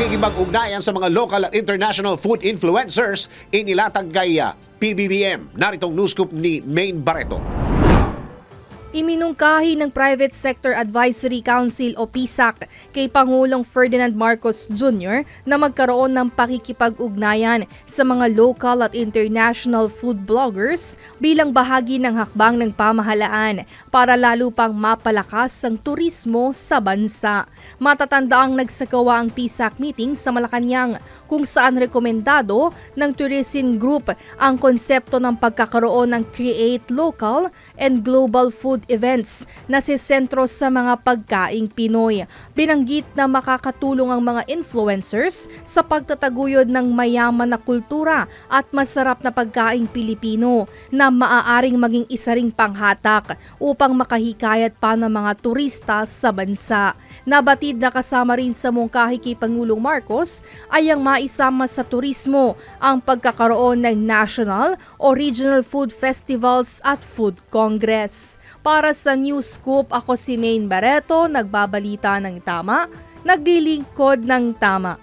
pakikipag-ugnayan sa mga local at international food influencers inilatag kay ah, PBBM. Naritong news scoop ni Maine Barreto. Iminungkahi ng Private Sector Advisory Council o PSAC kay Pangulong Ferdinand Marcos Jr. na magkaroon ng pakikipag-ugnayan sa mga local at international food bloggers bilang bahagi ng hakbang ng pamahalaan para lalo pang mapalakas ang turismo sa bansa. Matatanda ang nagsagawa ang PSAC meeting sa Malacanang kung saan rekomendado ng Tourism Group ang konsepto ng pagkakaroon ng Create Local and Global Food Events na sisentro sa mga pagkaing Pinoy. Binanggit na makakatulong ang mga influencers sa pagtataguyod ng mayaman na kultura at masarap na pagkaing Pilipino na maaaring maging isa ring panghatak upang makahikayat pa ng mga turista sa bansa. Nabatid na kasama rin sa mungkahi kay Pangulong Marcos ay ang maisama sa turismo ang pagkakaroon ng national o regional food festivals at food congress. Para sa News Scoop, ako si Maine Barreto, nagbabalita ng tama, naglilingkod ng tama.